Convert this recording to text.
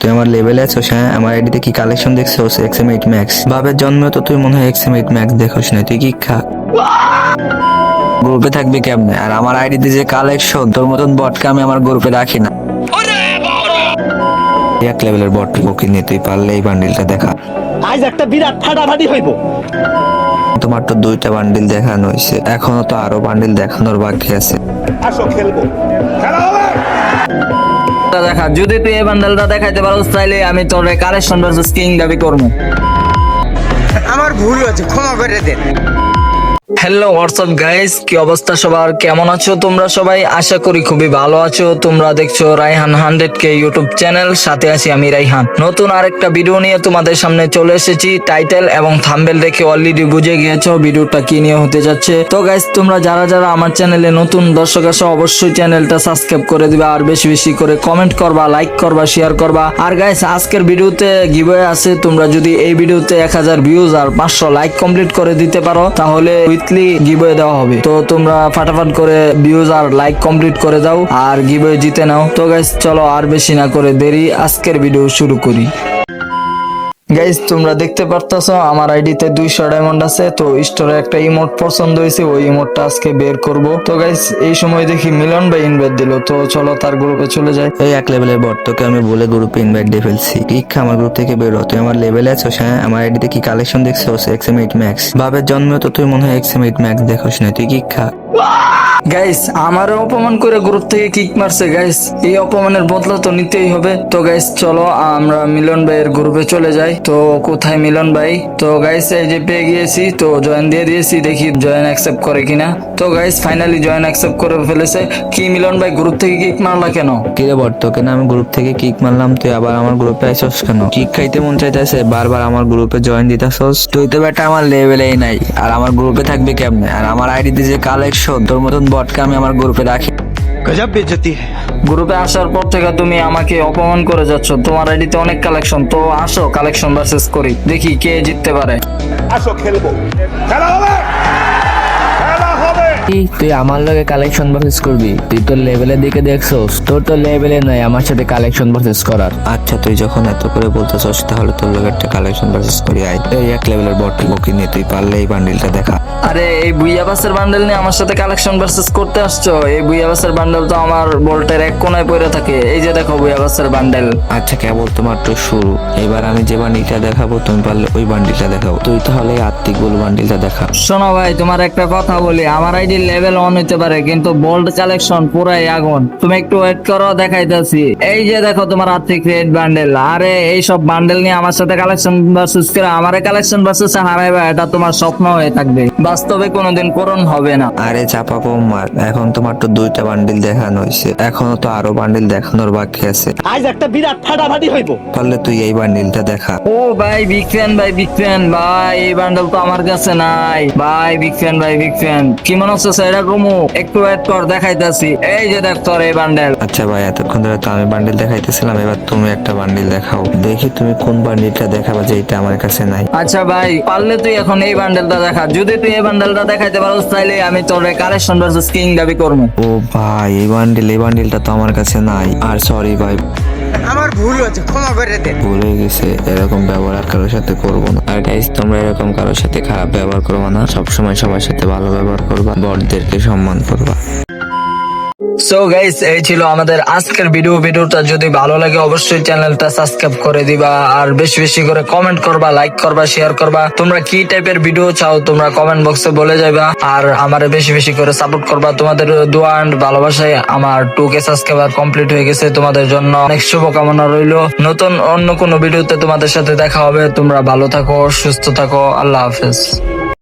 তুই আমার লেভেলে আছো হ্যাঁ? আমার আইডিতে কি কালেকশন দেখছ এক্সএম এইট ম্যাক্স বাবের জন্মে তো তুই মনে হয় এক্সএম এইট ম্যাক্স দেখোস না তুই কি খা গ্রুপে থাকবি কেমনে? আর আমার আইডিতে যে কালেকশন তোর মতন বটকে আমি আমার গ্রুপে রাখি না। এক লেভেলের বট ওকে নিয়ে তুই পারলে এই বান্ডিলটা দেখা। আজ একটা বিরাট ফাটাফাটি হইব। তোমার তো দুইটা বান্ডিল দেখানো হয়েছে এখনও তো আরও বান্ডিল দেখানোর বাকি আছে। আসো খেলব। খেলা দেখা, যদি তুই এই বান্ডেলটা দেখাইতে পারোস, তাইলে আমি তোর কালেকশন ভার্সেস কিং দাবি করব। আমার ভুল হয়েছে, ক্ষমা করে দেন হ্যালো হোয়াটসঅ্যাপ গাইস কি অবস্থা সবার? কেমন আছো তোমরা সবাই? আশা করি খুবই ভালো আছো। তোমরা দেখছ Raihan hundred K YouTube channel সাথে আছি আমি রাইহান। নতুন আরেকটা ভিডিও নিয়ে তোমাদের সামনে চলে এসেছি। টাইটেল এবং থাম্বেল দেখে অলরেডি বুঝে গিয়েছো ভিডিওটা কি নিয়ে হতে যাচ্ছে। তো গাইস তোমরা যারা যারা আমার চ্যানেলে নতুন দর্শক আছো, অবশ্যই চ্যানেলটা সাবস্ক্রাইব করে দিবা আর বেশি বেশি করে কমেন্ট করবা লাইক করবা শেয়ার করবা। আর গাইস আজকের ভিডিওতে গিভওয়ে আছে। তোমরা যদি এই ভিডিওতে এক হাজার ভিউজ আর পাঁচশো লাইক কমপ্লিট করে দিতে পারো, তাহলে উইকলি গিভওয়ে দেওয়া হবে। তো তোমরা ফাটাফাট করে ভিউজ আর লাইক কমপ্লিট করে দাও আর গিভওয়ে জিতে নাও। তো গাইস চলো আর বেশি না করে দেরি, আজকের ভিডিও শুরু করি। গাইজ তোমরা দেখতে পারতেছো, আমার আইডিতে দুইশো ডায়মন্ড আছে, তো স্টোরে একটা ইমোট পছন্দ হয়েছে, ওই ইমোটটা আজকে বের করব। তো গাইজ এই সময় দেখি মিলন ভাই ইনভাইট দিল, তো চলো তার গ্রুপে চলে যাই। এই এক লেভেলের বট তোকে আমি বলে গ্রুপে ইনভাইট দিয়ে ফেলছি। ইচ্ছা আমার গ্রুপ থেকে বেরো তুই আমার লেভেলে আছো হ্যাঁ? আমার আইডিতে কি কালেকশন দেখছ এক্সএম এইট ম্যাক্স বাবের জন্মে তো তুই মনে হয় এক্সএম এইট ম্যাক্স দেখোস না তুই কি খা গাইস আমারও অপমান করে গ্রুপ থেকে কিক মারছে গাইস এই অপমানের বদলা তো নিতেই হবে। তো গাইস চলো, আমরা মিলন ভাইয়ের গ্রুপে চলে যাই। তো কোথায় মিলন ভাই? তো গাইস এই যে পেয়ে গিয়েছি, তো জয়েন দিয়ে দিয়েছি। দেখি জয়েন অ্যাকসেপ্ট করে কিনা। তো গাইস ফাইনালি জয়েন অ্যাকসেপ্ট করে ফেলেছে। কি মিলন ভাই গ্রুপ থেকে কিক মারলা কেন? কিরে বট, তোকে না আমি গ্রুপ থেকে কিক মারলাম, তুই আবার আমার গ্রুপে আইসস কেন? কিক খাইতে মন চাইতেছে, বারবার আমার গ্রুপে জয়েন দিতেছস। তুই তো বেটা আমার লেভেলেই নাই। আর আমার গ্রুপে থাকবি কেমনে? আর আমার আইডিতে যে কালেকশন তোর মতন বটকে আমি আমার গ্রুপে রাখি। গজব বেজতি গ্রুপে আসার পর থেকে তুমি আমাকে অপমান করে যাচ্ছ। তোমার আইডিতে অনেক কালেকশন তো আসো কালেকশন ভার্সেস করি। দেখি কে জিততে পারে। আসো খেলব। খেলা হবে! কি? তুই আমার লগে কালেকশন ভার্সেস করবি? তুই তোর লেভেলের দিকে দেখছোস তোর তো লেভেলে নাই আমার সাথে কালেকশন ভার্সেস করার। আচ্ছা তুই যখন এত করে বলতেছস তাহলে তোর লোক একটা কালেকশন ভার্সেস করি। আই এই এক লেভেলের বট ওকে নিয়ে তুই পারলে এই বান্ডিলটা দেখা। আরে এই বুইয়া বাসের বান্ডেল নিয়ে আমার সাথে কালেকশন ভার্সেস করতে আসছো? এই বুইয়া বাসের বান্ডেল তো আমার বোল্টের এক কোনায় পড়ে থাকে। এই যে দেখো বুইয়া বাসের বান্ডেল আচ্ছা কেবল তো মাত্র শুরু। এবার আমি যে বান্ডিলটা দেখাবো তুমি পারলে ওই বান্ডিলটা দেখাবো তুই তাহলে আত্মিক বল বান্ডিলটা দেখা। শোনো ভাই তোমার একটা কথা বলি। আমার আইডি লেভেল অন হইতে পারে কিন্তু বোল্ড কালেকশন পুরাই আগুন। তুমি একটু ওয়েট করো দেখাইতেছি। এই যে দেখো তোমার আর্থিক রেড বান্ডেল আরে এই সব বান্ডেল নিয়ে আমার সাথে কালেকশন ভার্সেস করে আমার কালেকশন ভার্সেস হারাইবা এটা তোমার স্বপ্ন হয়ে থাকবে। বাস্তবে কোনোদিন পূরণ হবে না। আরে চাপা মার এখন তোমার তো দুইটা বান্ডিল দেখানো হয়েছে এখনও তো আরও বান্ডিল দেখানোর বাকি আছে। আজ একটা বিরাট ফাটাফাটি হইব। পারলে তুই এই বান্ডিলটা দেখা। ও ভাই বিগ ফ্যান ভাই বিগ ফ্যান ভাই এই বান্ডেল তো আমার কাছে নাই। ভাই বিগ ফ্যান ভাই বিগ ফ্যান কি মনে হচ্ছে সেটা কমু একটু ওয়েট কর দেখাইতাছি। এই যে দেখ তোর এই বান্ডেল আচ্ছা ভাই এতক্ষণ ধরে তো আমি বান্ডিল দেখাইতেছিলাম এবার তুমি একটা বান্ডিল দেখাও। দেখি তুমি কোন বান্ডিলটা দেখাবা যেটা আমার কাছে নাই। আচ্ছা ভাই পারলে তুই এখন এই বান্ডেলটা দেখা। যদি তুই এই বান্ডেলটা দেখাইতে পারোস তাইলে আমি তোর কালেকশন ভার্সেস কিং দাবি করব। ও ভাই এই বান্ডিল এই বান্ডিলটা তো আমার কাছে নাই। আর সরি ভাই। আমার ভুল হয়েছে ক্ষমা করে দেন ভুলে গেছে, এরকম ব্যবহার আর কারোর সাথে করব না। আর গাইজ তোমরা এরকম কারোর সাথে খারাপ ব্যবহার করবা না, সবসময় সবার সাথে ভালো ব্যবহার করবা, বড়দেরকে সম্মান করবা। সো গাইস এই ছিল আমাদের আজকের ভিডিও ভিডিওটা যদি ভালো লাগে, অবশ্যই চ্যানেলটা সাবস্ক্রাইব করে দিবা আর বেশি বেশি করে কমেন্ট করবা লাইক করবা শেয়ার করবা। তোমরা কি টাইপের ভিডিও চাও, তোমরা কমেন্ট বক্সে বলে যাবা আর আমারে বেশি বেশি করে সাপোর্ট করবা। তোমাদের দোয়া and ভালোবাসায় আমার টু কে সাবস্ক্রাইবার কমপ্লিট হয়ে গেছে তোমাদের জন্য। অনেক শুভকামনা রইল। নতুন অন্য কোনো ভিডিওতে তোমাদের সাথে দেখা হবে। তোমরা ভালো থাকো, সুস্থ থাকো। আল্লাহ হাফেজ।